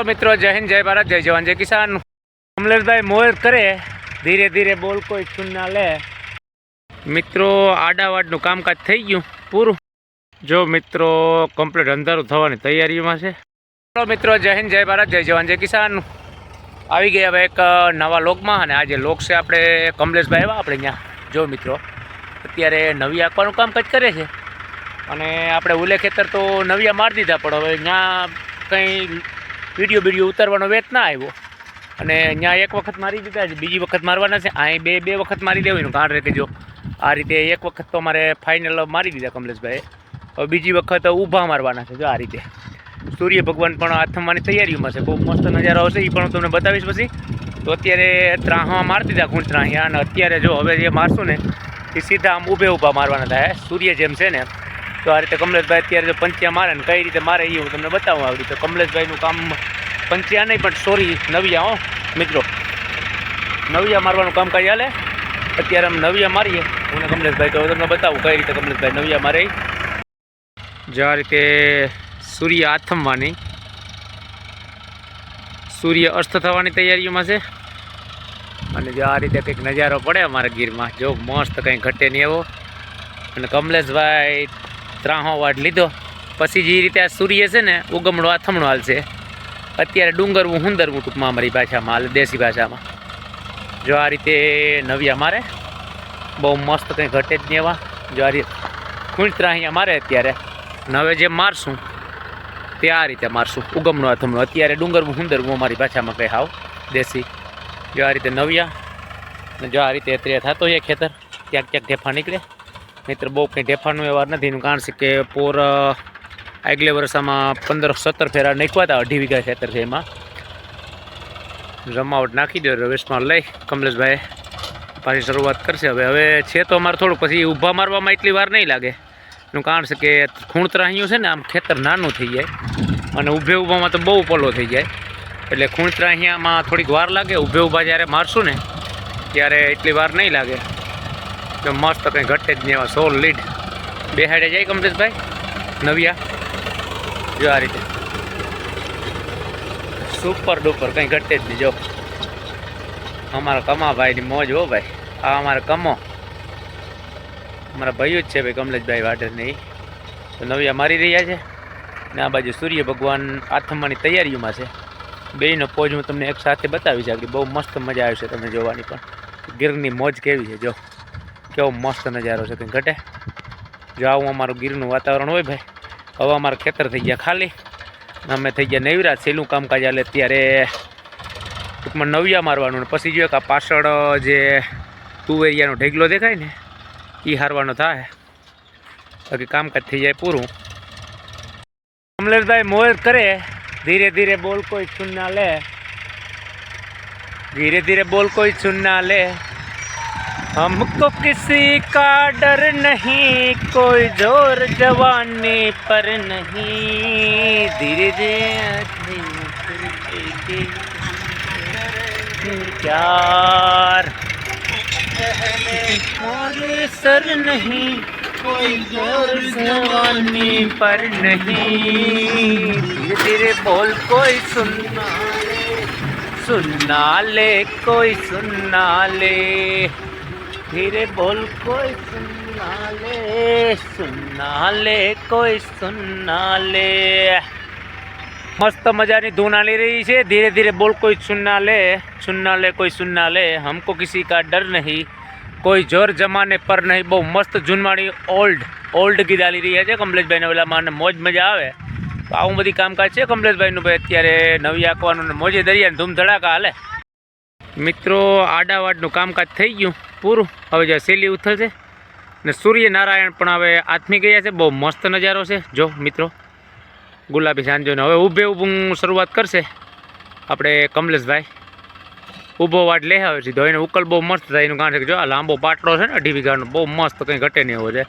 મિત્રો, જય હિન્દ, જય ભારત, જય જવાન, જય કિસાન. કમલેશભાઈ મોર કરે, ધીરે ધીરે બોલ કોઈ ચૂન ના લે. મિત્રો, આડાવાડનું કામકાજ થઈ ગયું, પૂરું. જો મિત્રો કમ્પ્લીટ અંધારું થવાની તૈયારીમાં છે. મિત્રો, જય હિન્દ, જય ભારત, જય જવાન, જય કિસાન. આવી ગયા હવે એક નવા લોકમાં અને આજે લોક છે આપણે કમલેશભાઈ આવ્યા આપણે અહીંયા જો મિત્રો, અત્યારે નવી આપવાનું કામકાજ કરે છે. અને આપણે ઉલે ખેતર તો નવિયા મારી દીધા, પણ હવે ત્યાં કંઈ વીડિયો બીડીયો ઉતારવાનો વેત ના આવ્યો. અને ત્યાં એક વખત મારી દીધા છે, બીજી વખત મારવાના છે અહીં બે બે વખત મારી દેવાનું કારણ કે જો આ રીતે એક વખત તો મારે ફાઇનલ મારી દીધા કમલેશભાઈ હવે બીજી વખત ઊભા મારવાના છે જો આ રીતે. સૂર્ય ભગવાન પણ આથમવાની તૈયારીઓમાં છે. બહુ મસ્ત નજારો હશે, એ પણ હું તમને બતાવીશ પછી. તો અત્યારે ત્રાહમાં મારી દીધા ગુણ ત્રાહિયા, અને અત્યારે જો હવે જે મારશું ને, એ સીધા આમ ઊભે ઊભા મારવાના થાય. સૂર્ય જેમ છે ને તો આ રીતે કમલેશભાઈ અત્યારે જો પંચ્યા મારે ને કઈ રીતે મારે એ હું તમને બતાવું આવી રીતે. કમલેશભાઈનું કામ પંચ્યા નહીં, પણ સોરી, નવિયા હો, મિત્રો. નવિયા મારવાનું કામ કાંઈ હાલે? અત્યારે અમે નવિયા મારીએ. હું કમલેશભાઈ તો તમને બતાવું કઈ રીતે કમલેશભાઈ નવિયા મારે. જો આ રીતે સૂર્ય આથમવાની. સૂર્ય અસ્ત થવાની તૈયારીઓમાં છે. અને જો આ રીતે કંઈક નજારો પડે અમારા ગીરમાં. જો મસ્ત કંઈ ઘટે નહીં એવો. અને કમલેશભાઈ ત્રાહો વાટ લીધો. પછી જે રીતે આ સૂર્ય છે ને, ઉગમણો આથમણો હાલશે અત્યારે ડુંગરવું, હુંદરવું ટૂંકમાં અમારી ભાષામાં, હાલે દેશી ભાષામાં. જો આ રીતે નવિયા મારે, બહુ મસ્ત કંઈ ઘટે જ નહીં એવા. જો આ રીતે ખૂંચરા અહીંયા મારે અત્યારે. નવે જે મારશું, તે આ રીતે મારશું, ઉગમણો આથમણો અત્યારે ડુંગરવું, હુંદરવું અમારી ભાષામાં કંઈ હાવ દેશી. જો આ રીતે નવિયા જો આ રીતે અત્યારે થતો હોય ખેતર, ક્યાંક ક્યાંક ઢેફા નીકળે. નહીતર બહુ કંઈ ઢેફાનું વ્યવહાર નથી. કારણ છે કે પોર આગલે વર્ષામાં પંદર સત્તર ફેરા હતા, અઢી વીઘા ખેતર છે એમાં. જમાવટ નાખી દો, રવેશમાં લઈ, કમલેશભાઈ પાછી શરૂઆત કરશે. હવે હવે છે તો અમારે થોડુંક, પછી ઊભા મારવામાં એટલી વાર નહીં લાગે. એનું કારણ છે કે ખૂણતરાહીયું છે ને, આમ ખેતર નાનું થઈ જાય. અને ઊભે ઊભામાં તો બહુ પલો થઈ જાય. એટલે ખૂણતરાહીયામાં થોડીક વાર લાગે. ઊભે ઊભા જ્યારે મારશું ને, ત્યારે એટલી વાર નહીં લાગે. તો મસ્ત કંઈ ઘટે જ નહીં એવા સોલ લીડ બેહાડે જાય કમલેશભાઈ? નવિયા? જો આ રીતે. સુપર ડુપર કંઈ ઘટે જ નહીં, જો. અમારા કમાભાઈની મોજ હો ભાઈ. આ અમારા કમો. અમારા ભાઈઓ જ છે ભાઈ કમલેશભાઈ વાટે નહીં તો નવિયા મારી રહ્યા છે ને આ બાજુ સૂર્ય ભગવાન આથમવાની તૈયારીઓમાં છે. બેયનો પોજ હું તમને એક સાથે બતાવી છે બહુ મસ્ત મજા આવશે તમને જોવાની પણ. ગીરની મોજ કેવી છે, જો. કેવો મસ્ત નજારો છે ત્યાં ઘટે. જો આવું અમારું ગીરનું વાતાવરણ હોય ભાઈ, હવે અમારા ખેતર થઈ ગયા ખાલી. અમે થઈ ગયા નૈવરા છેલ્લું કામકાજ આલે ત્યારે ટૂંકમાં નવિયા મારવાનું પછી જોઈએ કે આ પાછળ જે તુવેરિયાનો ઢેગલો દેખાય ને એ હારવાનો થાય. બાકી કામકાજ થઈ જાય પૂરું. કમલેશભાઈ મોર કરે, ધીરે ધીરે બોલ કોઈ છુન ના લે. ધીરે ધીરે બોલ કોઈ છુન ના લે. हमको किसी का डर नहीं, कोई ज़ोर जवानी पर नहीं। धीरे धीरे प्यार। सर नहीं, कोई ज़ोर जवानी पर नहीं। धीरे धीरे बोल, कोई सुनना सुनना ले, कोई सुनना ले। ધીરે બોલ કોઈ સુના લે સુના લે કોઈ સુના લે મસ્ત મજાની ધૂન આલી રહી છે ધીરે ધીરે બોલ કોઈ સુના લે સુના લે કોઈ સુના લે હમકો કિસી કા ડર નહીં કોઈ જોર જમાને પર નહીં બહુ મસ્ત જૂનવાણી ઓલ્ડ ઓલ્ડ ગીત આલી રહ્યા છે કમલેશભાઈને ઓલા માને મોજ મજા આવે? આવું બધી કામકાજ છે કમલેશભાઈનું? ભાઈ, અત્યારે નવી આંકવાનું મોજે દરિયાને ધૂમધડાકા હાલે. મિત્રો, આડાવાડનું કામકાજ થઈ ગયું, પૂરું. હવે જે સેલી ઉથલશે ને સૂર્યનારાયણ પણ હવે આથમી ગયા છે. બહુ મસ્ત નજારો છે. જો, મિત્રો, ગુલાબી સાંજોને હવે ઊભે ઊભું શરૂઆત કરશે આપણે કમલેશભાઈ. ઊભો વાટ લે આવે સીધો. એને ઉકલ બહુ મસ્ત થાય એનું કારણ છે જો આ લાંબો પાટલો છે ને, અઢી વીઘાનો, બહુ મસ્ત કંઈ ઘટે નહીં એવો છે.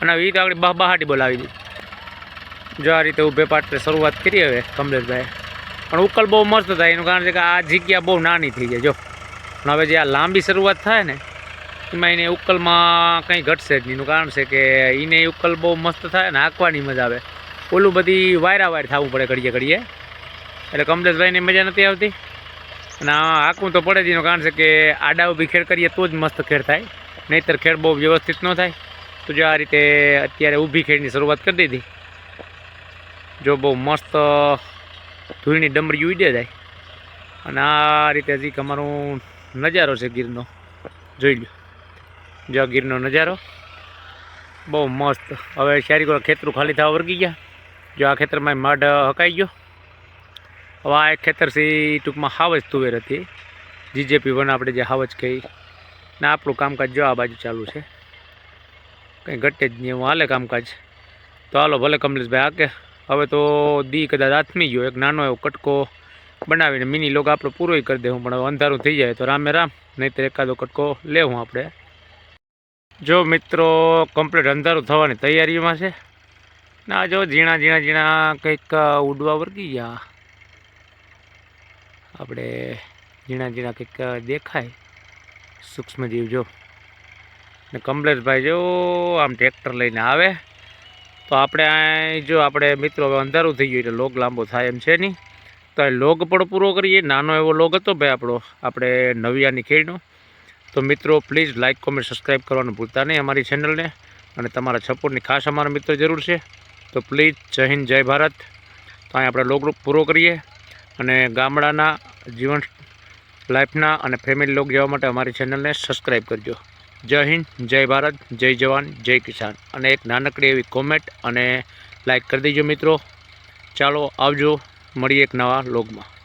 અને એ તો આપણી બહાટી બોલાવી દીધી. જો આ રીતે ઊભે પાટલે શરૂઆત કરી હવે કમલેશભાઈ પણ ઉકલ બહુ મસ્ત થાય. એનું કારણ છે કે આ જગ્યા બહુ નાની થઈ જાય. જો. પણ હવે જે આ લાંબી શરૂઆત થાય ને, એમાં એને ઉકલમાં કંઈ ઘટશે જ નહીં. એનું કારણ છે કે એને ઉકલ બહુ મસ્ત થાય ને, હાંકવાની મજા આવે. ઓલું બધી વાયરા વાયર થવું પડે ઘડીએ ઘડીએ. એટલે કમલેશભાઈને મજા નથી આવતી. અને આ હાંકવું તો પડે જ. એનું કારણ છે કે આડા ઊભી ખેડ કરીએ તો જ મસ્ત ખેડ થાય. નહીંતર ખેડ બહુ વ્યવસ્થિત ન થાય. તો જો આ રીતે અત્યારે ઊભી ખેડની શરૂઆત કરી દીધી. જો બહુ મસ્ત ધૂળની ડમરી ઉડે જાય. અને આ રીતે હજી અમારું નજારો છે ગીરનો. જોઈ લો જો ગીરનો નજારો. બહુ મસ્ત. હવે કોઈ ખેતરું ખાલી થવા વર્ગી ગયા. જો આ ખેતરમાં મઢ હકાઈ ગયો. હવે આ એક ખેતર ટૂંકમાં હાવજ તુવેર હતી. જીજેપી વન આપણે જે હાવજ કહી. ને આપણું કામકાજ જો આ બાજુ ચાલુ છે. કંઈ ઘટે જ નહીં. એવું હાલે કામકાજ. તો હાલો ભલે કમલેશભાઈ આ કે હવે તો દી કદાચ આથમી ગયો. એક નાનો એવો કટકો બનાવીને મિની લોગ આપણે પૂરો કરી દેવું. પણ અંધારું થઈ જાય તો રામે રામ, નહીંતર એકાદો કટકો લેવું આપણે. જો મિત્રો કમ્પ્લીટ અંધારું થવાની તૈયારીમાં છે. ના, જો ઝીણા ઝીણા ઝીણા કંઈક ઉડવા વર્ગી ગયા. આપણે ઝીણા ઝીણા કંઈક દેખાય. સૂક્ષ્મજીવ જો. ને કમલેશભાઈ જો, આમ ટ્રેક્ટર લઈને આવે. તો આપણે અહીં જો આપણે મિત્રો હવે અંધારું થઈ ગયું એટલે લોગ લાંબો થાય એમ છે નહીં. તો એ લોગ પણ પૂરો કરીએ. નાનો એવો લોગ હતો ભાઈ આપણો. આપણે નવિયાની ખેડનો. તો મિત્રો પ્લીઝ લાઇક કોમેન્ટ સબસ્ક્રાઈબ કરવાનું ભૂલતા નહીં અમારી ચેનલને અને તમારા સપોર્ટની ખાસ અમારા મિત્રો જરૂર છે. તો પ્લીઝ જય હિન્દ, જય ભારત. તો અહીં આપણે લોગ પૂરો કરીએ. અને ગામડાના જીવન લાઈફના અને ફેમિલી લોગ જવા માટે અમારી ચેનલને સબસ્ક્રાઈબ કરજો. જય હિન્દ, જય ભારત, જય જવાન, જય કિસાન. અને એક નાનકડી એવી કોમેન્ટ અને લાઈક કરી દેજો મિત્રો. ચાલો આવજો, મળીએ એક નવા લોગમાં